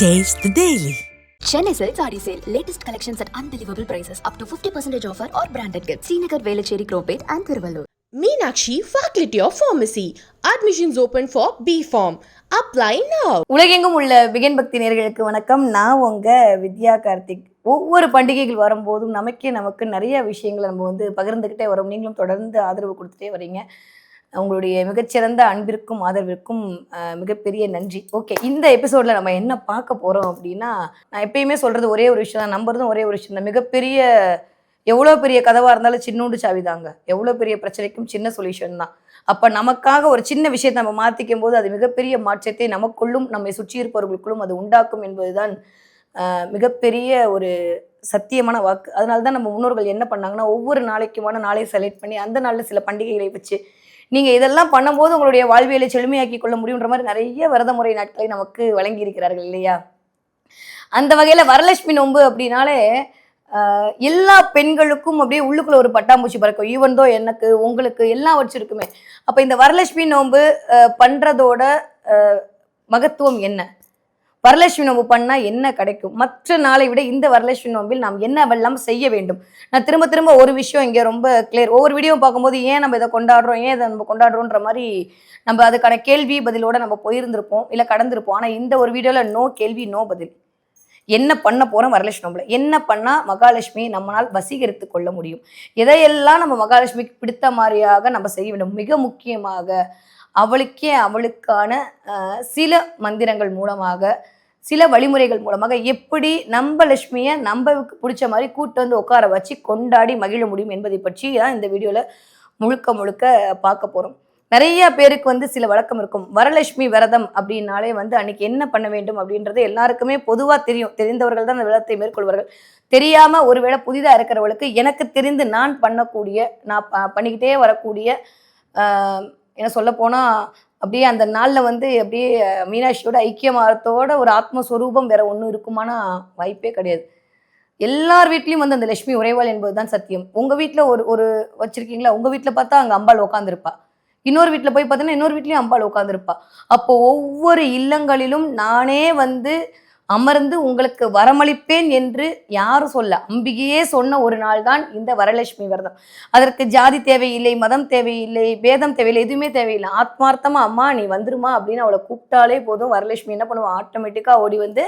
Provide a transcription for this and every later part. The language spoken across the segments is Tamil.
Taste the Daily. Chennai Silks Adi Sale. Latest collections at unbelievable prices. Up to 50% offer or branded gifts. Srinagar, Velachery, Cropate and Thiruvallur. Meenakshi Faculty of Pharmacy. Admissions open for B Form. Apply now. உலகெங்கும் உள்ள பிகன் பக்தி நேர்களுக்கு வணக்கம் நான் உங்க வித்யா கார்த்திக் ஒவ்வொரு பண்டிகைகள் வரும்போதும் நமக்கே நமக்கு நிறைய விஷயங்களை நம்ம வந்து பகிர்ந்துக்கிட்டே வரோம் நீங்களும் தொடர்ந்து ஆதரவு கொடுத்துட்டே வரீங்க உங்களுடைய மிகச்சிறந்த அன்பிற்கும் ஆதரவிற்கும் மிகப்பெரிய நன்றி. ஓகே இந்த எபிசோட்ல நம்ம என்ன பார்க்க போறோம் அப்படின்னா நான் எப்பயுமே சொல்றது ஒரே ஒரு விஷயம் தான் நம்புறதும் ஒரே ஒரு விஷயம் தான். மிகப்பெரிய எவ்வளோ பெரிய கதவாக இருந்தாலும் சின்னுண்டு சாவி தாங்க. எவ்வளோ பெரிய பிரச்சனைக்கும் சின்ன சொல்யூஷன் தான். அப்போ நமக்காக ஒரு சின்ன விஷயத்தை நம்ம மாற்றிக்கும் போது அது மிகப்பெரிய மாற்றத்தை நமக்குள்ளும் நம்மை சுற்றி இருப்பவர்களுக்குள்ளும் அது உண்டாக்கும் என்பதுதான் மிகப்பெரிய ஒரு சத்தியமான வாக்கு. அதனால தான் நம்ம முன்னோர்கள் என்ன பண்ணாங்கன்னா ஒவ்வொரு நாளைக்குமான நாளை செலக்ட் பண்ணி அந்த நாளில் சில பண்டிகைகளை வச்சு நீங்கள் இதெல்லாம் பண்ணும்போது உங்களுடைய வாழ்வியலை செழுமையாக்கி கொள்ள முடியுன்ற மாதிரி நிறைய விரத முறை நாட்களை நமக்கு வழங்கி இருக்கிறார்கள் இல்லையா? அந்த வகையில் வரலட்சுமி நோன்பு அப்படின்னாலே எல்லா பெண்களுக்கும் அப்படியே உள்ளுக்குள்ள ஒரு பட்டாம்பூச்சி பறக்கும். ஈவன் தோ எனக்கு உங்களுக்கு எல்லாம் வச்சிருக்குமே அப்போ இந்த வரலட்சுமி நோன்பு பண்ணுறதோட மகத்துவம் என்ன? வரலட்சுமி நோம்பு பண்ணால் என்ன கிடைக்கும்? மற்ற நாளை விட இந்த வரலட்சுமி நோம்பில் நாம் என்னவெல்லாம் செய்ய வேண்டும்? நான் திரும்ப திரும்ப ஒரு விஷயம் இங்கே ரொம்ப கிளியர் ஒவ்வொரு வீடியோ பார்க்கும்போது ஏன் நம்ம இதை கொண்டாடுறோம்? ஏன் இதை நம்ம கொண்டாடுறோன்ற மாதிரி நம்ம அதுக்கான கேள்வி பதிலோட நம்ம போயிருந்திருப்போம் இல்லை கடந்திருப்போம். ஆனால் இந்த ஒரு வீடியோவில் நோ கேள்வி நோ பதில். என்ன பண்ண போறோம் வரலட்சுமி நோம்புல என்ன பண்ணா மகாலட்சுமி நம்மளால் வசீகரித்து கொள்ள முடியும்? எதையெல்லாம் நம்ம மகாலட்சுமிக்கு பிடித்த மாதிரியாக நம்ம செய்ய வேண்டும்? மிக முக்கியமாக அவளுக்கே அவளுக்கான சில மந்திரங்கள் மூலமாக சில வழிமுறைகள் மூலமாக எப்படி நம்ம லட்சுமியை நம்மளுக்கு பிடிச்ச மாதிரி கூட்டு வந்து உட்கார வச்சு கொண்டாடி மகிழ முடியும் என்பதை பற்றி தான் இந்த வீடியோவில் முழுக்க முழுக்க பார்க்க போகிறோம் நிறைய பேருக்கு வந்து சில வழக்கம் இருக்கும். வரலட்சுமி விரதம் அப்படின்னாலே வந்து அன்னைக்கு என்ன பண்ண வேண்டும் அப்படின்றது எல்லாருக்குமே பொதுவாக தெரியும். தெரிந்தவர்கள் தான் அந்த விரதத்தை மேற்கொள்வார்கள். தெரியாம ஒருவேளை புதிதாக இருக்கிறவளுக்கு எனக்கு தெரிந்து நான் பண்ணக்கூடிய நான் பண்ணிக்கிட்டே வரக்கூடிய என்ன சொல்ல போனால் அப்படியே அந்த நாளில் வந்து அப்படியே மீனாட்சியோட ஐக்கியமாகத்தோட ஒரு ஆத்மஸ்வரூபம் வேற ஒன்றும் இருக்குமானா வாய்ப்பே கிடையாது. எல்லார் வீட்லேயும் வந்து அந்த லட்சுமி உறைவாள் என்பதுதான் சத்தியம். உங்கள் வீட்டில் ஒரு ஒரு வச்சுருக்கீங்களா? உங்கள் வீட்டில் பார்த்தா அங்கே அம்பாள் உட்காந்துருப்பா இன்னொரு வீட்டில் போய் பார்த்தீங்கன்னா இன்னொரு வீட்லேயும் அம்பாள் உட்காந்துருப்பா அப்போ ஒவ்வொரு இல்லங்களிலும் நானே வந்து அமர்ந்து உங்களுக்கு வரமளிப்பேன் என்று யாரும் சொல்ல அம்பிகையே சொன்ன ஒரு நாள் தான் இந்த வரலட்சுமி விரதம். அதற்கு ஜாதி தேவையில்லை மதம் தேவையில்லை பேதம் தேவையில்லை எதுவுமே தேவையில்லை. ஆத்மார்த்தமா அம்மா நீ வந்துருமா அப்படின்னு அவளை கூப்பிட்டாலே போதும். வரலட்சுமி என்ன பண்ணுவா? ஆட்டோமேட்டிக்காக ஓடி வந்து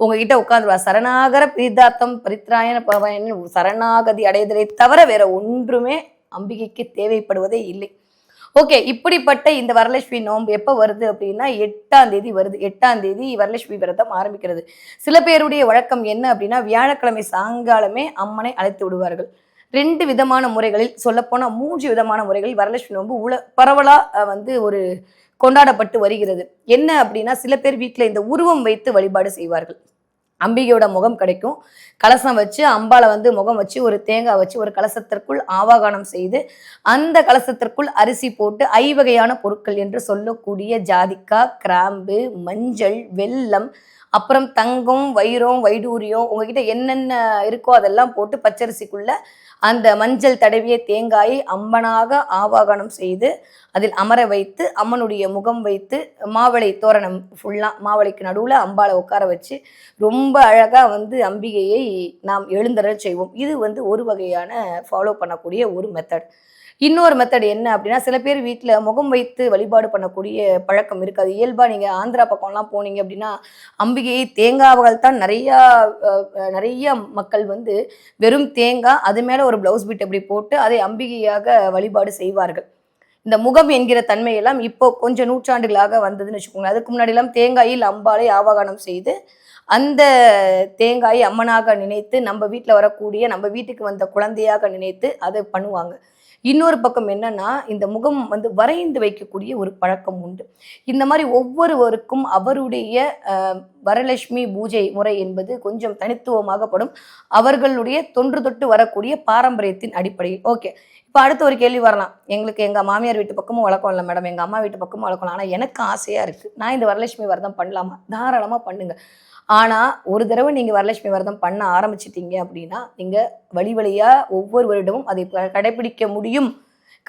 உங்ககிட்ட உட்காந்துருவா சரணாகர பிரீதார்த்தம் பரித்ராயன பவன் சரணாகதி அடைதலை தவிர வேற ஒன்றுமே அம்பிகைக்கு தேவைப்படுவதே இல்லை. ஓகே இப்படிப்பட்ட இந்த வரலட்சுமி நோன்பு எப்போ வருது அப்படின்னா எட்டாம் தேதி வருது. எட்டாம் தேதி வரலட்சுமி விரதம் ஆரம்பிக்கிறது. சில பேருடைய வழக்கம் என்ன அப்படின்னா வியாழக்கிழமை சாயங்காலமே அம்மனை அழைத்து விடுவார்கள். ரெண்டு விதமான முறைகளில் சொல்லப்போனால் மூன்று விதமான முறைகளில் வரலட்சுமி நோன்பு உல பரவலாக வந்து ஒரு கொண்டாடப்பட்டு வருகிறது. என்ன அப்படின்னா சில பேர் வீட்டில் இந்த உருவம் வைத்து வழிபாடு செய்வார்கள். அம்பிகையோட முகம் கிடைக்கும். கலசம் வச்சு அம்பாளை வந்து முகம் வச்சு ஒரு தேங்காய் வச்சு ஒரு கலசத்திற்குள் ஆவாகனம் செய்து அந்த கலசத்திற்குள் அரிசி போட்டு ஐவகையான பொருட்கள் என்று சொல்லக்கூடிய ஜாதிக்காய் கிராம்பு மஞ்சள் வெல்லம் அப்புறம் தங்கம் வைரம் வைடூரியம் உங்ககிட்ட என்னென்ன இருக்கோ அதெல்லாம் போட்டு பச்சரிசிக்குள்ள அந்த மஞ்சள் தடவிய தேங்காயை அம்மனாக ஆவாகனம் செய்து அதில் அமர வைத்து அம்மனுடைய முகம் வைத்து மாவளை தோரணம் ஃபுல்லாக மாவளைக்கு நடுவில் அம்பாளை உட்கார வச்சு ரொம்ப அழகாக வந்து அம்பிகையை நாம் எழுந்தரச் செய்வோம். இது வந்து ஒரு வகையான ஃபாலோ பண்ணக்கூடிய ஒரு மெத்தட் இன்னொரு மெத்தட் என்ன அப்படின்னா சில பேர் வீட்டில் முகம் வைத்து வழிபாடு பண்ணக்கூடிய பழக்கம் இருக்காது இயல்பாக நீங்கள் ஆந்திரா பக்கம்லாம் போனீங்க அப்படின்னா அம்பிகையை தேங்காய்கள் தான் நிறையா நிறைய மக்கள் வந்து வெறும் தேங்காய் அது மேலே ஒரு ப்ளவுஸ் பீட் அப்படி போட்டு அதை அம்பிகையாக வழிபாடு செய்வார்கள். இந்த முகம் என்கிற தன்மையெல்லாம் இப்போ கொஞ்சம் நூற்றாண்டுகளாக வந்ததுன்னு வச்சுக்கோங்க அதுக்கு முன்னாடியெல்லாம் தேங்காயில் அம்பாளை ஆவாகனம் செய்து அந்த தேங்காய் அம்மனாக நினைத்து நம்ம வீட்டில் வரக்கூடிய நம்ம வீட்டுக்கு வந்த குழந்தையாக நினைத்து அதை பண்ணுவாங்க. இன்னொரு பக்கம் என்னன்னா இந்த முகம் வந்து வரைந்து வைக்கக்கூடிய ஒரு பழக்கம் உண்டு. இந்த மாதிரி ஒவ்வொருவருக்கும் அவருடைய வரலட்சுமி பூஜை முறை என்பது கொஞ்சம் தனித்துவமாகப்படும். அவர்களுடைய தொன்று தொட்டு வரக்கூடிய பாரம்பரியத்தின் அடிப்படையில். ஓகே இப்போ அடுத்து ஒரு கேள்வி வரலாம். எங்களுக்கு எங்கள் மாமியார் வீட்டு பக்கமும் வளர்க்கம் இல்லை மேடம் எங்கள் அம்மா வீட்டு பக்கமும் வழக்கம் ஆனால் எனக்கு ஆசையாக இருக்குது நான் இந்த வரலட்சுமி விரதம் பண்ணலாமா? தாராளமாக பண்ணுங்க. ஆனால் ஒரு தடவை நீங்கள் வரலட்சுமி விரதம் பண்ண ஆரம்பிச்சிட்டீங்க அப்படின்னா நீங்கள் வழி வழியாக ஒவ்வொரு வருடமும் அதை கடைபிடிக்க முடியும்.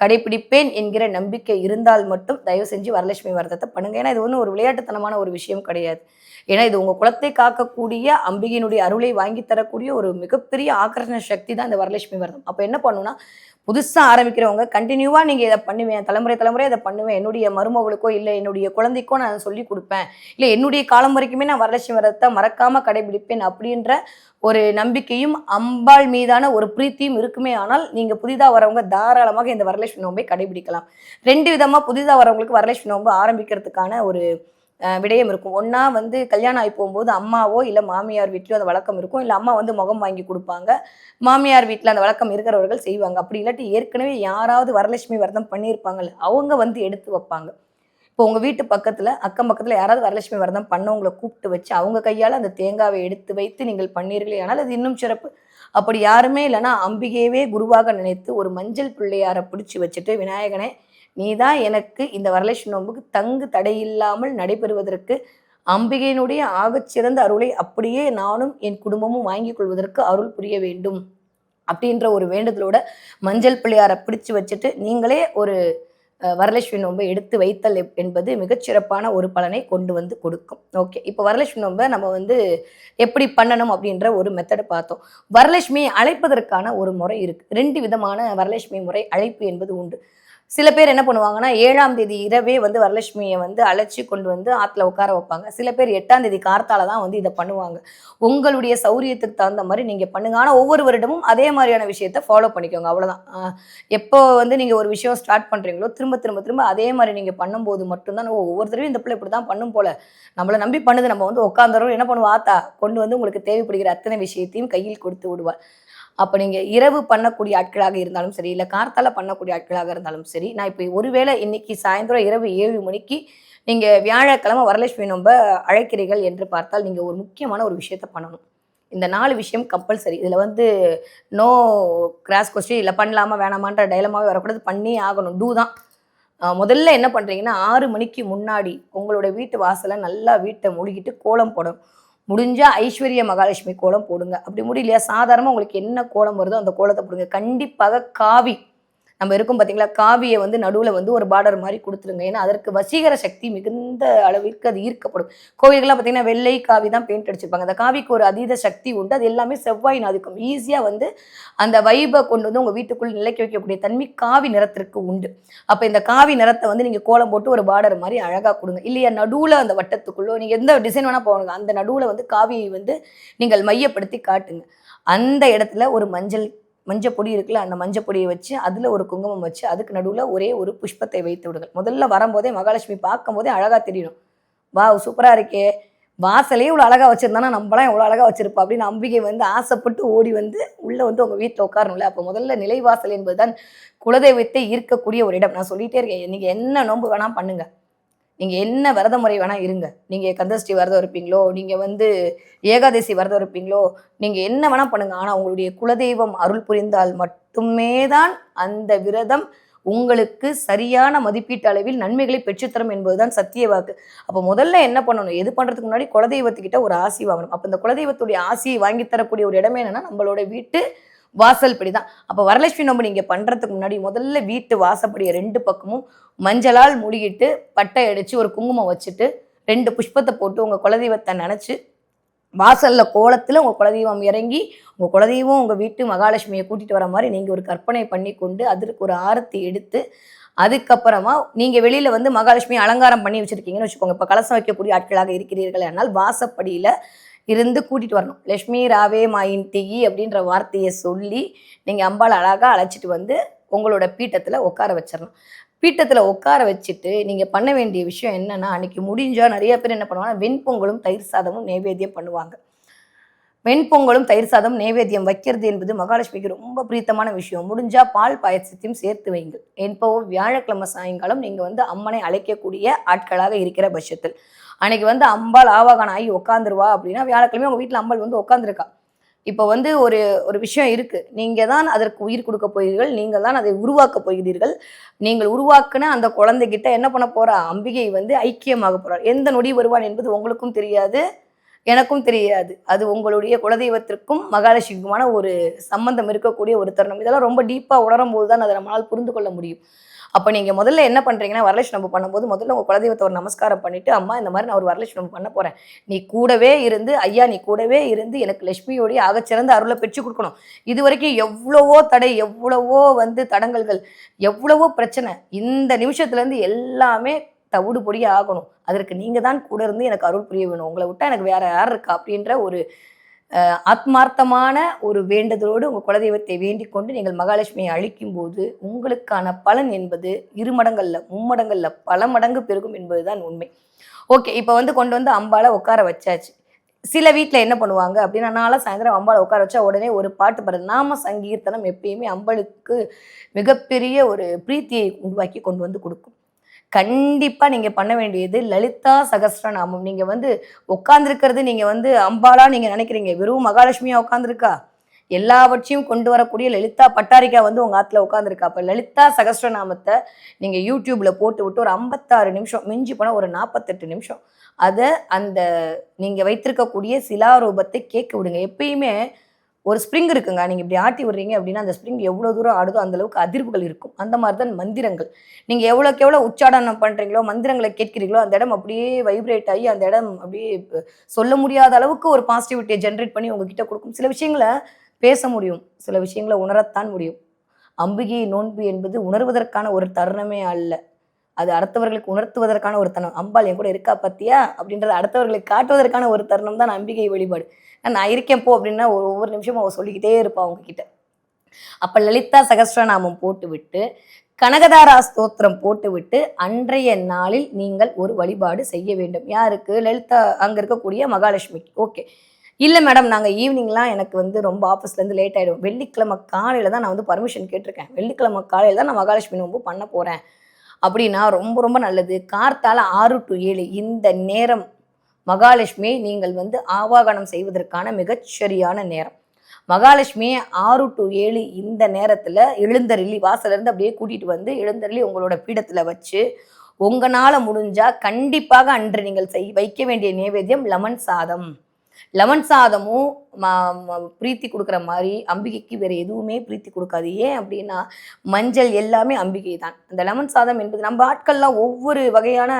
கடைபிடிப்பேன் என்கிற நம்பிக்கை இருந்தால் மட்டும் தயவு செஞ்சு வரலட்சுமி விரதத்தை பண்ணுங்க. ஏன்னா இது ஒன்றும் ஒரு விளையாட்டுத்தனமான ஒரு விஷயம் கிடையாது. ஏன்னா இது உங்க குலத்தை காக்கக்கூடிய அம்பிகையினுடைய அருளை வாங்கி தரக்கூடிய ஒரு மிகப்பெரிய ஆக்கர்ஷண சக்தி தான் இந்த வரலட்சுமி விரதம். அப்போ என்ன பண்ணுன்னா புதுசா ஆரம்பிக்கிறவங்க கண்டினியூவா நீங்க இதை பண்ணுவேன் தலைமுறை தலைமுறை இதை பண்ணுவேன் என்னுடைய மருமகளுக்கோ இல்லை என்னுடைய குழந்தைக்கோ நான் சொல்லி கொடுப்பேன் இல்லை என்னுடைய காலம் வரைக்குமே நான் வரலட்சுமி விரதத்தை மறக்காம கடைபிடிப்பேன் அப்படின்ற ஒரு நம்பிக்கையும் அம்பாள் மீதான ஒரு பிரீத்தியும் இருக்குமே ஆனால் நீங்க புதிதாக வரவங்க தாராளமாக இந்த வரலட்சுமி நோன்பை கடைபிடிக்கலாம். ரெண்டு விதமா புதிதாக வரவங்களுக்கு வரலட்சுமி நோன்பு ஆரம்பிக்கிறதுக்கான ஒரு விடயம் இருக்கும். ஒன்றா வந்து கல்யாணம் ஆகி போகும்போது அம்மாவோ இல்லை மாமியார் வீட்லையோ அந்த வழக்கம் இருக்கும். இல்லை அம்மா வந்து முகம் வாங்கி கொடுப்பாங்க. மாமியார் வீட்டில் அந்த வழக்கம் இருக்கிறவர்கள் செய்வாங்க. அப்படி இல்லாட்டி ஏற்கனவே யாராவது வரலட்சுமி விரதம் பண்ணியிருப்பாங்கல்ல அவங்க வந்து எடுத்து வைப்பாங்க. இப்போ உங்கள் வீட்டு பக்கத்தில் அக்கம் பக்கத்தில் யாராவது வரலட்சுமி விரதம் பண்ணவங்களை கூப்பிட்டு வச்சு அவங்க கையால் அந்த தேங்காவை எடுத்து வைத்து நீங்கள் பண்ணீர்களே ஆனால் அது இன்னும் சிறப்பு. அப்படி யாருமே இல்லைன்னா அம்பிகையவே குருவாக நினைத்து ஒரு மஞ்சள் பிள்ளையாரை பிடிச்சி வச்சுட்டு விநாயகனை நீ தான் எனக்கு இந்த வரலட்சுமி நோன்புக்கு தங்கு தடையில்லாமல் நடைபெறுவதற்கு அம்பிகையினுடைய ஆகச்சிறந்த அருளை அப்படியே நானும் என் குடும்பமும் வாங்கிக் கொள்வதற்கு அருள் புரிய வேண்டும். அப்படின்ற ஒரு வேண்டுதலோட மஞ்சள் பிள்ளையாரை பிடிச்சு வச்சுட்டு நீங்களே ஒரு வரலட்சுமி நோன்பை எடுத்து வைத்தல் என்பது மிகச்சிறப்பான ஒரு பலனை கொண்டு வந்து கொடுக்கும். ஓகே இப்போ வரலட்சுமி நோன்பை நம்ம வந்து எப்படி பண்ணணும் அப்படின்ற ஒரு மெத்தடை பார்த்தோம். வரலட்சுமியை அழைப்பதற்கான ஒரு முறை இருக்கு. ரெண்டு விதமான வரலட்சுமி முறை அழைப்பு என்பது உண்டு. சில பேர் என்ன பண்ணுவாங்கன்னா ஏழாம் தேதி இரவே வந்து வரலட்சுமியை வந்து அழைச்சி கொண்டு வந்து ஆற்றுல உட்கார வைப்பாங்க. சில பேர் எட்டாம் தேதி கார்த்தால தான் வந்து இதை பண்ணுவாங்க. உங்களுடைய சௌரியத்துக்கு தகுந்த மாதிரி நீங்கள் பண்ணுங்க. ஆனால் ஒவ்வொரு வருடமும் அதே மாதிரியான விஷயத்த ஃபாலோ பண்ணிக்கோங்க. அவ்வளோதான் எப்போ வந்து நீங்கள் ஒரு விஷயம் ஸ்டார்ட் பண்ணுறீங்களோ திரும்ப திரும்ப திரும்ப அதே மாதிரி நீங்கள் பண்ணும்போது மட்டும்தான் ஓ, ஒவ்வொரு தடவையும் இந்த பிள்ளை இப்படி தான் பண்ணும் போல. நம்மளை நம்பி பண்ணுது. நம்ம வந்து உட்காந்துறோம் என்ன பண்ணுவோம் ஆத்தா கொண்டு வந்து உங்களுக்கு தேவைப்படுகிற அத்தனை விஷயத்தையும் கையில் கொடுத்து விடுவார் அப்போ நீங்கள் இரவு பண்ணக்கூடிய ஆட்களாக இருந்தாலும் சரி இல்லை கார்த்தால பண்ணக்கூடிய ஆட்களாக இருந்தாலும் சரி நான் இப்போ ஒருவேளை இன்னைக்கு சாயந்தரம் இரவு ஏழு மணிக்கு நீங்கள் வியாழக்கிழமை வரலட்சுமி நம்ப அழைக்கிறீர்கள் என்று பார்த்தால் நீங்கள் ஒரு முக்கியமான ஒரு விஷயத்த பண்ணணும். இந்த நாலு விஷயம் கம்பல்சரி இதில் வந்து நோ கிராஸ் கொஸ்டின் இல்லை பண்ணலாமா வேணாமான்ற டைலமாகவே வரக்கூடாது. பண்ணி ஆகணும். டூ தான். முதல்ல என்ன பண்ணுறீங்கன்னா ஆறு மணிக்கு முன்னாடி உங்களோட வீட்டு வாசலை நல்லா வீட்டை மூழ்கிட்டு கோலம் போடணும். முடிஞ்சா ஐஸ்வர்ய மகாலட்சுமி கோலம் போடுங்க. அப்படி முடியலையா? சாதாரணமாக உங்களுக்கு என்ன கோலம் வருதோ அந்த கோலத்தை போடுங்க. கண்டிப்பாக காவி. நம்ம இருக்கும் பார்த்தீங்களா காவியை வந்து நடுவில் வந்து ஒரு பார்டர் மாதிரி கொடுத்துருங்க. ஏன்னா அதற்கு வசீகர சக்தி மிகுந்த அளவிற்கு அது ஈர்க்கப்படும். கோவில்கள்லாம் பார்த்தீங்கன்னா வெள்ளை காவி தான் பெயிண்ட் அடிச்சிருப்பாங்க அந்த காவிக்கு ஒரு அதீத சக்தி உண்டு. அது எல்லாமே செவ்வாய் நாதிக்கும். ஈஸியாக வந்து அந்த வைபை கொண்டு வந்து உங்கள் வீட்டுக்குள் நிலைக்க வைக்கக்கூடிய தன்மை காவி நிறத்திற்கு உண்டு. அப்போ இந்த காவி நிறத்தை வந்து நீங்கள் கோலம் போட்டு ஒரு பார்டர் மாதிரி அழகாக கொடுங்க. இல்லையா நடுவில் அந்த வட்டத்துக்குள்ளோ நீங்கள் எந்த டிசைன் வேணால் போகணுங்க அந்த நடுவில் வந்து காவியை வந்து நீங்கள் மையப்படுத்தி காட்டுங்க. அந்த இடத்துல ஒரு மஞ்சள் மஞ்சள் பொடி இருக்குல்ல அந்த மஞ்சள் பொடியை வச்சு அதில் ஒரு குங்குமம் வச்சு அதுக்கு நடுவில் ஒரே ஒரு புஷ்பத்தை வைத்து விடுங்கள். முதல்ல வரும்போதே மகாலட்சுமி பார்க்கும்போதே அழகாக தெரியணும் வா சூப்பராக இருக்கே. வாசலே இவ்வளோ அழகாக வச்சுருந்தானா? நம்மளாம் எவ்வளோ அழகாக வச்சுருப்பா? அப்படின்னு அம்பிகை வந்து ஆசைப்பட்டு ஓடி வந்து உள்ளே வந்து உங்கள் வீட்டில் உட்காரணும்ல. அப்போ முதல்ல நிலைவாசல் என்பதுதான் குலதெய்வத்தை ஈர்க்கக்கூடிய ஒரு இடம். நான் சொல்லிகிட்டே இருக்கேன் நீங்கள் என்ன நோன்பு வேணால் பண்ணுங்கள் நீங்கள் என்ன விரத முறை வேணால் இருங்க. நீங்கள் கந்தஷ்டி விரதம் இருப்பீங்களோ நீங்கள் வந்து ஏகாதசி விரதம் இருப்பீங்களோ நீங்கள் என்ன வேணால் பண்ணுங்க. ஆனால் உங்களுடைய குலதெய்வம் அருள் புரிந்தால் மட்டுமே தான் அந்த விரதம் உங்களுக்கு சரியான மதிப்பீட்டு அளவில் நன்மைகளை பெற்றுத்தரும் என்பதுதான் சத்திய வாக்கு. அப்போ முதல்ல என்ன பண்ணணும்? எது பண்ணுறதுக்கு முன்னாடி குலதெய்வத்துக்கிட்ட ஒரு ஆசி வாங்கணும். அப்போ இந்த குலதெய்வத்துடைய ஆசியை வாங்கி தரக்கூடிய ஒரு இடமே என்னன்னா நம்மளோட வீட்டு வாசல்படி தான் அப்போ வரலட்சுமி நோம்பு நீங்கள் பண்ணுறதுக்கு முன்னாடி முதல்ல வீட்டு வாசப்படியை ரெண்டு பக்கமும் மஞ்சளால் மூடிக்கிட்டு பட்டை அடித்து ஒரு குங்குமம் வச்சுட்டு ரெண்டு புஷ்பத்தை போட்டு உங்கள் குலதெய்வத்தை நினச்சி வாசலில் கோலத்தில் உங்கள் குலதெய்வம் இறங்கி உங்கள் குலதெய்வம் உங்கள் வீட்டு மகாலட்சுமியை கூட்டிகிட்டு வர மாதிரி நீங்கள் ஒரு கற்பனை பண்ணி கொண்டு அதற்கு ஒரு ஆரத்தி எடுத்து அதுக்கப்புறமா நீங்கள் வெளியில் வந்து மகாலட்சுமி அலங்காரம் பண்ணி வச்சுருக்கீங்கன்னு வச்சுக்கோங்க. இப்போ கலசம் வைக்கக்கூடிய ஆட்களாக இருக்கிறீர்கள் ஆனால் வாசப்படியில் இருந்து கூட்டிட்டு வரணும். லக்ஷ்மி ராவே மாயின் திகி அப்படின்ற வார்த்தையை சொல்லி நீங்கள் அம்பாள் அழகாக அழைச்சிட்டு வந்து உங்களோட பீட்டத்தில் உட்கார வச்சிடணும் பீட்டத்தில் உட்கார வச்சுட்டு நீங்கள் பண்ண வேண்டிய விஷயம் என்னென்னா அன்னைக்கு முடிஞ்சால் நிறைய பேர் என்ன பண்ணுவாங்கன்னா வெண்பொங்கலும் தயிர் சாதமும் நைவேத்தியம் பண்ணுவாங்க. வெண்பொங்கலும் தயிர் சாதம் நைவேத்தியம் வைக்கிறது என்பது மகாலட்சுமிக்கு ரொம்ப பிரீத்தமான விஷயம். முடிஞ்சால் பால் பாயசத்தையும் சேர்த்து வைங்கள் என்பவோ வியாழக்கிழமை சாயங்காலம் நீங்கள் வந்து அம்மனை அழைக்கக்கூடிய ஆட்களாக இருக்கிற பட்சத்தில். அன்னைக்கு வந்து அம்பாள் ஆவாகனம் ஆகி உட்காந்துருவா அப்படின்னா வியாழக்கிழமை உங்கள் வீட்டில் அம்பாள் வந்து உட்காந்துருக்கா இப்போ வந்து ஒரு ஒரு விஷயம் இருக்குது நீங்கள் தான் அதற்கு உயிர் கொடுக்க போகிறீர்கள். நீங்கள் தான் அதை உருவாக்க போகிறீர்கள். நீங்கள் உருவாக்குன அந்த குழந்தைகிட்ட என்ன பண்ண போகிறா அம்பிகை வந்து ஐக்கியமாக போகிறார் எந்த நொடி வருவான் என்பது உங்களுக்கும் தெரியாது. எனக்கும் தெரியாது. அது உங்களுடைய குலதெய்வத்திற்கும் மகாலட்சுமிக்குமான ஒரு சம்பந்தம் இருக்கக்கூடிய ஒரு தருணம். இதெல்லாம் ரொம்ப டீப்பாக உணரும் போது தான் அதை நம்மளால் புரிந்து கொள்ள முடியும். அப்போ நீங்கள் முதல்ல என்ன பண்ணுறீங்கன்னா வரலட்சுமி பண்ணும்போது முதல்ல உங்கள் குலதெய்வத்தை ஒரு நமஸ்காரம் பண்ணிவிட்டு அம்மா இந்த மாதிரி நான் ஒரு வரலட்சுமி பண்ண போகிறேன் நீ கூடவே இருந்து ஐயா நீ கூடவே இருந்து எனக்கு லட்சுமியோடைய ஆகச்சிறந்த அருளை பெற்று கொடுக்கணும். இது வரைக்கும் எவ்வளவோ தடை எவ்வளவோ வந்து தடங்கல்கள் எவ்வளவோ பிரச்சனை இந்த நிமிஷத்துலேருந்து எல்லாமே தவிடு பொடியே ஆகணும். அதற்கு நீங்கள் தான் கூட இருந்து எனக்கு அருள் புரிய வேணும். உங்களை விட்டா எனக்கு வேறு யார் இருக்கா? அப்படின்ற ஒரு ஆத்மார்த்தமான ஒரு வேண்டுதலோடு உங்கள் குலதெய்வத்தை வேண்டிக் கொண்டு நீங்கள் மகாலட்சுமியை அழிக்கும் போது உங்களுக்கான பலன் என்பது இரு மடங்கள்ல மும்மடங்கள்ல பல மடங்கு பெருகும் என்பதுதான் உண்மை. ஓகே இப்போ வந்து கொண்டு வந்து அம்பால உட்கார வச்சாச்சு. சில வீட்டில் என்ன பண்ணுவாங்க அப்படின்னா நாளாக சாயந்தரம் அம்பாவை உட்கார வச்சா உடனே ஒரு பாட்டு பாடு நாம சங்கீர்த்தனம் எப்பயுமே அம்பளுக்கு மிகப்பெரிய ஒரு பிரீத்தியை உருவாக்கி கொண்டு வந்து கொடுக்கும். கண்டிப்பாக நீங்கள் பண்ண வேண்டியது லலிதா சகஸ்ரநாமம் நீங்கள் வந்து உட்காந்துருக்கிறது நீங்கள் வந்து அம்பாலா நீங்கள் நினைக்கிறீங்க. வெறும் மகாலட்சுமியாக உட்காந்துருக்கா எல்லாவற்றையும் கொண்டு வரக்கூடிய லலிதா பட்டாரிக்கா வந்து உங்கள் ஆற்றுல உட்காந்துருக்கா அப்போ லலிதா சகஸ்ரநாமத்தை நீங்கள் யூடியூப்பில் போட்டு விட்டு ஒரு ஐம்பத்தாறு நிமிஷம் மிஞ்சி போனால் ஒரு நாற்பத்தெட்டு நிமிஷம். அதை அந்த நீங்கள் வைத்திருக்கக்கூடிய சிலாரூபத்தை கேட்க விடுங்க. எப்பயுமே ஒரு ஸ்ப்ரிங் இருக்குங்க. நீங்கள் இப்படி ஆட்டி விடுறீங்க அப்படின்னா அந்த ஸ்ப்ரிங் எவ்வளோ தூரம் ஆடுதோ அந்த அளவுக்கு அதிர்வுகள் இருக்கும். அந்த மாதிரி தான் மந்திரங்கள். நீங்கள் எவ்வளோக்கு எவ்வளோ உச்சாடனம் பண்ணுறீங்களோ மந்திரங்களை கேட்கிறீங்களோ அந்த இடம் அப்படியே வைப்ரேட் ஆகி அந்த இடம் அப்படியே சொல்ல முடியாத அளவுக்கு ஒரு பாசிட்டிவிட்டியை ஜென்ரேட் பண்ணி உங்ககிட்ட கொடுக்கும். சில விஷயங்களை பேச முடியும். சில விஷயங்களை உணரத்தான் முடியும். அம்பிகை நோன்பு என்பது உணர்வதற்கான ஒரு தருணமே அல்ல. அது அடுத்தவர்களுக்கு உணர்த்துவதற்கான ஒரு தருணம். அம்பாள் என் கூட இருக்கா பத்தியா? அப்படின்றத அடுத்தவர்களுக்கு காட்டுவதற்கான ஒரு தருணம் தான் அம்பிகை வழிபாடு. நான் இருக்கேன் போ அப்படின்னா ஒரு ஒவ்வொரு நிமிஷமும் அவள் சொல்லிக்கிட்டே இருப்பா உங்ககிட்ட. அப்ப லலிதா சகஸ்ரநாமம் போட்டுவிட்டு கனகதாரா ஸ்தோத்திரம் போட்டுவிட்டு அன்றைய நாளில் நீங்கள் ஒரு வழிபாடு செய்ய வேண்டும். யாருக்கு? லலிதா அங்க இருக்கக்கூடிய மகாலட்சுமிக்கு. ஓகே. இல்லை மேடம் நாங்கள் ஈவினிங்லாம் எனக்கு வந்து ரொம்ப ஆஃபீஸ்லேருந்து லேட் ஆகிடும் வெள்ளிக்கிழமை காலையில் தான் நான் வந்து பர்மிஷன் கேட்டிருக்கேன். வெள்ளிக்கிழமை காலையில் தான் நான் மகாலட்சுமி நோம்பு பண்ண போகிறேன் அப்படின்னா ரொம்ப ரொம்ப நல்லது. கார்த்தால ஆறு டு ஏழு இந்த நேரம் மகாலட்சுமியை நீங்கள் வந்து ஆவாகனம் செய்வதற்கான மிகச்சரியான நேரம். மகாலட்சுமி ஆறு டு ஏழு இந்த நேரத்தில் எழுந்தருளி வாசலேருந்து அப்படியே கூட்டிகிட்டு வந்து எழுந்தருளி உங்களோட பீடத்தில் வச்சு உங்களால் முடிஞ்சால் கண்டிப்பாக அன்று நீங்கள் செய் வைக்க வேண்டிய நைவேத்தியம் லெமன் சாதம். லெமன் சாதமும் பிரீத்தி கொடுக்குற மாதிரி அம்பிகைக்கு வேறு எதுவுமே பிரீத்தி கொடுக்காது. ஏன் அப்படின்னா மஞ்சள் எல்லாமே அம்பிகை தான் அந்த லெமன் சாதம் என்பது நம்ம ஆட்கள்லாம் ஒவ்வொரு வகையான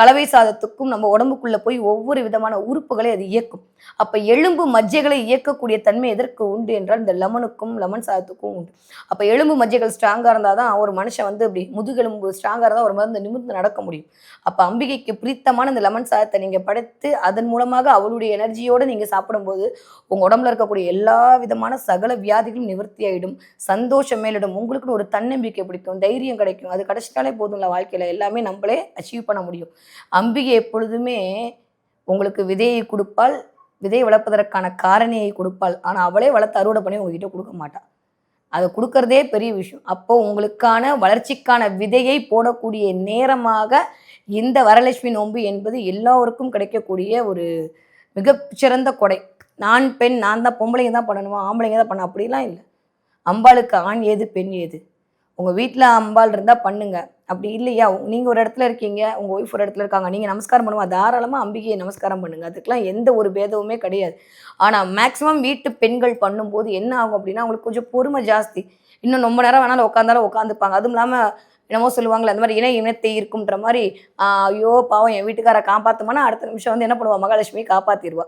கலவை சாதத்துக்கும் நம்ம உடம்புக்குள்ளே போய் ஒவ்வொரு விதமான உறுப்புகளை அது இயக்கும். அப்போ எலும்பு மஜ்ஜைகளை இயக்கக்கூடிய தன்மை எதற்கு உண்டு என்றால் இந்த லெமனுக்கும் லெமன் சாதத்துக்கும் உண்டு. அப்போ எலும்பு மஜ்ஜைகள் இருந்தால் தான் ஒரு மனுஷன் வந்து அப்படி முதுகெலும்பு ஸ்ட்ராங்காக இருந்தால் ஒரு மருந்து நிமிர்ந்து நடக்க முடியும். அப்போ அம்பிகைக்கு பிரித்தமான இந்த லெமன் சாதத்தை நீங்கள் படைத்து அதன் மூலமாக அவளுடைய எனர்ஜியோடு நீங்கள் சாப்பிடும்போது உங்க உடம்புல இருக்கக்கூடிய எல்லா விதமான சகல வியாதிகளும் நிவர்த்தி ஆயிடும். சந்தோஷம் மேலிடும். உங்களுக்குன்னு ஒரு தன்னம்பிக்கை பிடிக்கும். தைரியம் கிடைக்கும். அது கிடைச்சிட்டாலே போதும்ல வாழ்க்கையில. எல்லாமே நம்மளே அச்சீவ் பண்ண முடியும். அம்பிகை எப்பொழுதுமே உங்களுக்கு விதையை கொடுப்பால் விதை வளர்ப்பதற்கான காரணியை கொடுப்பாள். ஆனால் அவளே வளர்த்து அறுவடை பண்ணி உங்ககிட்ட கொடுக்க மாட்டா. அதை கொடுக்கறதே பெரிய விஷயம். அப்போ உங்களுக்கான வளர்ச்சிக்கான விதையை போடக்கூடிய நேரமாக இந்த வரலட்சுமி நோன்பு என்பது எல்லோருக்கும் கிடைக்கக்கூடிய ஒரு மிகச்சிறந்த கொடை. நான் பெண் நான் தான் பொம்பளைங்க தான் பண்ணணுமா ஆம்பளைங்க தான் பண்ண அப்படிலாம் இல்லை. அம்பாளுக்கு ஆண் ஏது பெண் ஏது? உங்கள் வீட்டில் அம்பாள் இருந்தால் பண்ணுங்க. அப்படி இல்லையா? நீங்கள் ஒரு இடத்துல இருக்கீங்க உங்கள் ஒய்ஃப் ஒரு இடத்துல இருக்காங்க நீங்கள் நமஸ்காரம் பண்ணுவோம் தாராளமாக அம்பிகையை நமஸ்காரம் பண்ணுங்கள் அதுக்கெலாம் எந்த ஒரு பேதமுமே கிடையாது. ஆனால் மேக்ஸிமம் வீட்டு பெண்கள் பண்ணும்போது என்ன ஆகும் அப்படின்னா அவங்களுக்கு கொஞ்சம் பொறுமை ஜாஸ்தி. இன்னும் ரொம்ப நேரம் வேணாலும் உட்காந்தாலும் உட்காந்துப்பாங்க அதுவும் இல்லாமல் என்னமோ சொல்லுவாங்களே அந்த மாதிரி இணை இனத்தை இருக்குன்ற மாதிரி ஐயோ பாவம் என் வீட்டுக்காரை காப்பாற்றுமானா அடுத்த நிமிஷம் வந்து என்ன பண்ணுவா? மகாலட்சுமி காப்பாத்திடுவா.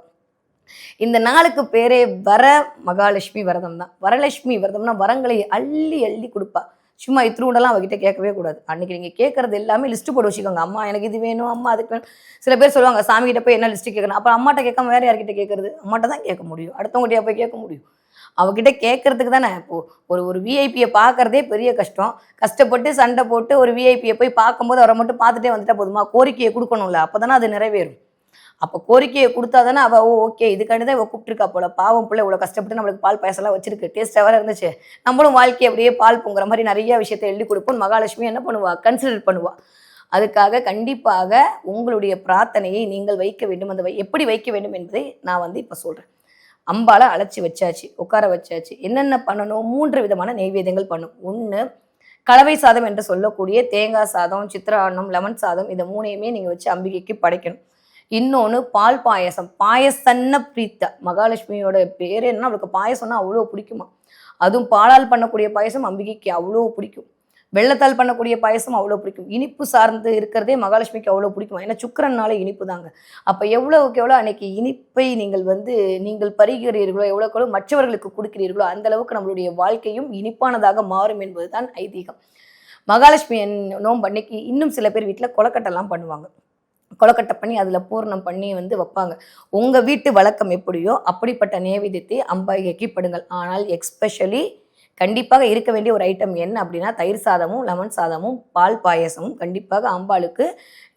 இந்த நாளுக்கு பேரே வர மகாலட்சுமி விரதம் தான். வரலட்சுமி விரதம்னா வரங்களை அள்ளி அள்ளி கொடுப்பா. சும்மா இத்திரூடெல்லாம் அவகிட்ட கேட்கவே கூடாது. அன்னைக்கு நீங்கள் கேட்குறது எல்லாமே லிஸ்ட்டு போட்டு வச்சுக்கோங்க. அம்மா எனக்கு இது வேணும் அம்மா அதுக்கு வேணும். சில பேர் சொல்லுவாங்க சாமி கிட்ட போய் என்ன லிஸ்ட்டு கேட்கணும்? அப்போ அம்மாட்ட கேட்காம வேறு யார்கிட்ட கேட்குறது? அம்மாட்ட தான் கேட்க முடியும். அடுத்தவங்ககிட்டயா போய் கேட்க முடியும். அவகிட்ட கேட்கறதுக்கு தானே? இப்போ ஒரு ஒரு விஐபியை பார்க்கறதே பெரிய கஷ்டம். கஷ்டப்பட்டு சண்டை போட்டு ஒரு விஐபியை போய் பார்க்கும்போது அவரை மட்டும் பார்த்துட்டே வந்துட்டா போதுமா? கோரிக்கையை கொடுக்கணும்ல. அப்போ தானே அது நிறைவேறும். அப்போ கோரிக்கையை கொடுத்தா தானே அவள் ஓ ஓகே இதுக்காண்டி தான் இவ கூப்பிட்டுருக்கா போல. பாவம் பிள்ளை இவ்வளோ கஷ்டப்பட்டு நம்மளுக்கு பால் பாயசம்லாம் வச்சிருக்கு. டேஸ்ட்டாக வேற இருந்துச்சு. நம்மளும் வாழ்க்கை அப்படியே பால் பொங்குற மாதிரி நிறைய விஷயத்த எழுதி கொடுப்போம். மகாலட்சுமி என்ன பண்ணுவா? கன்சிடர் பண்ணுவா. அதுக்காக கண்டிப்பாக உங்களுடைய பிரார்த்தனையை நீங்கள் வைக்க வேண்டும். அந்த வை- எப்படி வைக்க வேண்டும் என்பதை நான் வந்து இப்போ சொல்கிறேன் அம்பால அழைச்சி வச்சாச்சு உட்கார வச்சாச்சு. என்னென்ன பண்ணணும்? மூன்று விதமான நெய்வேதியங்கள் பண்ணும். ஒன்று கலவை சாதம் என்று சொல்லக்கூடிய தேங்காய் சாதம் சித்திரான்னம் லெமன் சாதம் இந்த மூணையுமே நீங்கள் வச்சு அம்பிகைக்கு படைக்கணும். இன்னொன்று பால் பாயசம். பாயசன்ன பிரீத்த. மகாலட்சுமியோட பேர் என்ன அவளுக்கு பாயசம்னா அவ்வளோ பிடிக்குமா? அதுவும் பாலால் பண்ணக்கூடிய பாயசம் அம்பிகைக்கு அவ்வளோ பிடிக்கும். வெள்ளத்தால் பண்ணக்கூடிய பாயசம் அவ்வளோ பிடிக்கும். இனிப்பு சார்ந்து இருக்கிறதே மகாலட்சுமிக்கு அவ்வளோ பிடிக்கும்? ஏன்னா சுக்கரனால இனிப்பு தாங்க அப்போ எவ்வளவுக்கு எவ்வளோ அன்னைக்கு இனிப்பை நீங்கள் வந்து நீங்கள் பறிகிறீர்களோ எவ்வளோக்கு எவ்வளோ மற்றவர்களுக்கு கொடுக்கிறீர்களோ அந்த அளவுக்கு நம்மளுடைய வாழ்க்கையும் இனிப்பானதாக மாறும் என்பதுதான் ஐதீகம். மகாலட்சுமி நோம்பு அன்னைக்கு இன்னும் சில பேர் வீட்டில் கொலக்கட்டைலாம் பண்ணுவாங்க. கொலக்கட்டை பண்ணி அதில் பூர்ணம் பண்ணி வந்து வைப்பாங்க. உங்கள் வீட்டு வழக்கம் எப்படியோ அப்படிப்பட்ட நேவேத்தியத்தை அம்பாய்க்கு படுங்கள் ஆனால் எக்ஸ்பெஷலி கண்டிப்பாக இருக்க வேண்டிய ஒரு ஐட்டம் என்ன அப்படின்னா தயிர் சாதமும் லெமன் சாதமும் பால் பாயசமும் கண்டிப்பாக அம்பாளுக்கு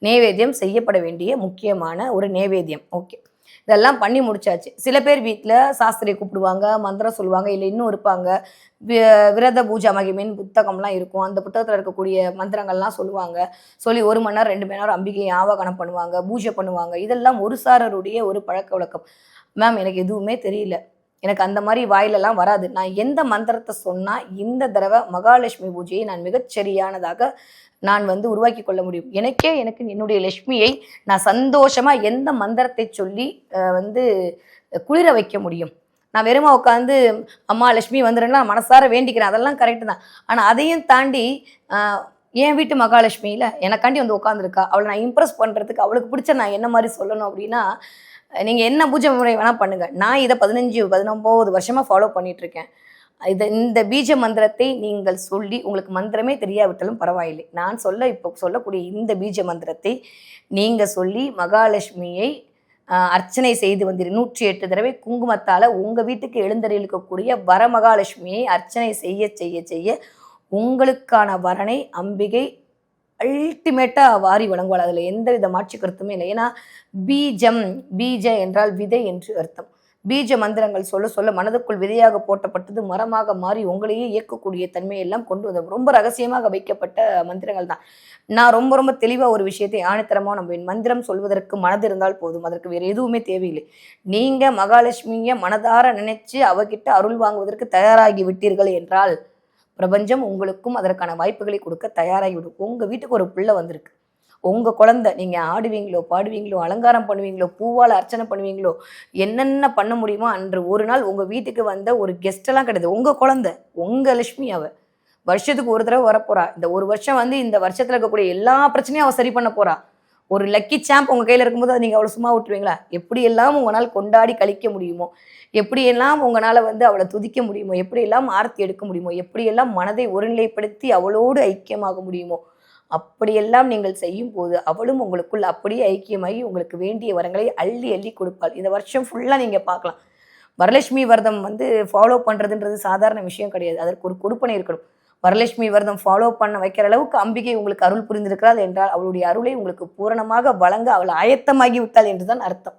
நேவேத்தியம் செய்யப்பட வேண்டிய முக்கியமான ஒரு நேவேத்தியம். ஓகே. இதெல்லாம் பண்ணி முடிச்சாச்சு. சில பேர் வீட்டில் சாஸ்திரியை கூப்பிடுவாங்க மந்திரம் சொல்லுவாங்க இல்லை இன்னும் இருப்பாங்க. வி- விரத பூஜா மகிமின் புத்தகம்லாம் இருக்கும். அந்த புத்தகத்தில் இருக்கக்கூடிய மந்திரங்கள்லாம் சொல்லுவாங்க. சொல்லி ஒரு மணி நேரம் ரெண்டு மணி நேரம் அம்பிகை ஆவாகனம் பண்ணுவாங்க பூஜை பண்ணுவாங்க. இதெல்லாம் ஒரு சாரருடைய ஒரு பழக்க வழக்கம். மேம் எனக்கு எதுவுமே தெரியல. எனக்கு அந்த மாதிரி வாயிலெல்லாம் வராது. நான் எந்த மந்திரத்தை சொன்னால் இந்த தடவை மகாலட்சுமி பூஜையை நான் மிகச்சரியானதாக நான் வந்து உருவாக்கி கொள்ள முடியும். எனக்கே எனக்கு என்னுடைய லட்சுமியை நான் சந்தோஷமா எந்த மந்திரத்தை சொல்லி வந்து குளிர வைக்க முடியும்? நான் வெறுமா உட்காந்து அம்மா லட்சுமி வந்துடுன்னா மனசார வேண்டிக்கிறேன். அதெல்லாம் கரெக்டு தான். ஆனால் அதையும் தாண்டி என் வீட்டு மகாலட்சுமியில் எனக்காண்டி வந்து உட்காந்துருக்கா அவளை நான் இம்ப்ரெஸ் பண்ணுறதுக்கு அவளுக்கு பிடிச்ச நான் என்ன மாதிரி சொல்லணும் அப்படின்னா நீங்கள் என்ன பூஜை முறை வேணால் பண்ணுங்கள் நான் இதை பதினஞ்சு பதினொம்போது வருஷமாக ஃபாலோ பண்ணிகிட்ருக்கேன் இது இந்த பீஜ மந்திரத்தை நீங்கள் சொல்லி உங்களுக்கு மந்திரமே தெரியாவிட்டாலும் பரவாயில்லை. நான் சொல்ல இப்போ சொல்லக்கூடிய இந்த பீஜ மந்திரத்தை நீங்கள் சொல்லி மகாலட்சுமியை அர்ச்சனை செய்து வந்தீர். நூற்றி எட்டு தடவை குங்குமத்தால் உங்கள் வீட்டுக்கு எழுந்தருளிக்கக்கூடிய வரமகாலட்சுமியை அர்ச்சனை செய்ய செய்ய செய்ய உங்களுக்கான வரனை அம்பிகை அல்டிமேட்டாக வாரி வழங்குவாள். அதில் எந்த வித மாற்று கருத்துமே இல்லை. ஏன்னா பீஜம் பீஜ என்றால் விதை என்று அர்த்தம். பீஜ மந்திரங்கள் சொல்ல சொல்ல மனதுக்குள் விதையாக போட்டப்பட்டது மரமாக மாறி உங்களையே இயக்கக்கூடிய தன்மையெல்லாம் கொண்டு வந்த ரொம்ப ரகசியமாக வைக்கப்பட்ட மந்திரங்கள் தான். நான் ரொம்ப ரொம்ப தெளிவாக ஒரு விஷயத்தை ஆணித்தரமாக நம்ம மந்திரம் சொல்வதற்கு மனது இருந்தால் போதும். அதற்கு வேறு எதுவுமே தேவையில்லை. நீங்கள் மகாலட்சுமியை மனதார நினைச்சு அவகிட்ட அருள் வாங்குவதற்கு தயாராகி விட்டீர்கள் என்றால் பிரபஞ்சம் உங்களுக்கும் அதற்கான வாய்ப்புகளை கொடுக்க தயாராகிவிடும். உங்கள் வீட்டுக்கு ஒரு பிள்ளை வந்திருக்கு. உங்கள் குழந்தை நீங்கள் ஆடுவீங்களோ பாடுவீங்களோ அலங்காரம் பண்ணுவீங்களோ பூவால் அர்ச்சனை பண்ணுவீங்களோ என்னென்ன பண்ண முடியுமோ அன்று ஒரு நாள் உங்கள் வீட்டுக்கு வந்த ஒரு கெஸ்டெல்லாம் கிடையாது. உங்கள் குழந்தை உங்கள் லட்சுமி அவள் வருஷத்துக்கு ஒரு தடவை வரப்போறா. இந்த ஒரு வருஷம் வந்து இந்த வருஷத்தில் இருக்கக்கூடிய எல்லா பிரச்சனையும் அவள் சரி பண்ண போறா. ஒரு லக்கி சாம்ப் உங்கள் கையில் இருக்கும்போது அதை நீங்கள் அவ்வளோ சும்மா விட்டுருவீங்களா? எப்படியெல்லாம் உங்களால் கொண்டாடி கழிக்க முடியுமோ எப்படியெல்லாம் உங்களால் வந்து அவளை துதிக்க முடியுமோ எப்படியெல்லாம் ஆர்த்தி எடுக்க முடியுமோ எப்படியெல்லாம் மனதை ஒருநிலைப்படுத்தி அவளோடு ஐக்கியமாக முடியுமோ அப்படியெல்லாம் நீங்கள் செய்யும் போது அவளும் உங்களுக்குள் அப்படியே ஐக்கியமாகி உங்களுக்கு வேண்டிய வரங்களை அள்ளி அள்ளி கொடுப்பாள். இந்த வருஷம் ஃபுல்லாக நீங்கள் பார்க்கலாம். வரலட்சுமி விரதம் வந்து ஃபாலோ பண்ணுறதுன்றது சாதாரண விஷயம் கிடையாது. அதற்கு ஒரு கொடுப்பனை இருக்கணும். வரலட்சுமி விரதம் ஃபாலோ பண்ண வைக்கிற அளவுக்கு அம்பிகை உங்களுக்கு அருள் புரிந்திருக்கிறாள் என்றால் அவளுடைய அருளை உங்களுக்கு பூரணமாக வழங்க அவள் ஆயத்தமாகி விட்டாள் என்றுதான் அர்த்தம்.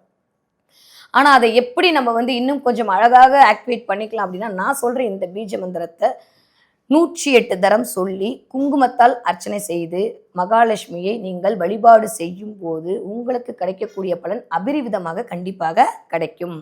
ஆனால் அதை எப்படி நம்ம வந்து இன்னும் கொஞ்சம் அழகாக ஆக்டிவேட் பண்ணிக்கலாம் அப்படின்னா நான் சொல்கிற இந்த பீஜ மந்திரத்தை நூற்றி எட்டு தரம் சொல்லி குங்குமத்தால் அர்ச்சனை செய்து மகாலட்சுமியை நீங்கள் வழிபாடு செய்யும் போது உங்களுக்கு கிடைக்கக்கூடிய பலன் அபரிவிதமாக கண்டிப்பாக கிடைக்கும்.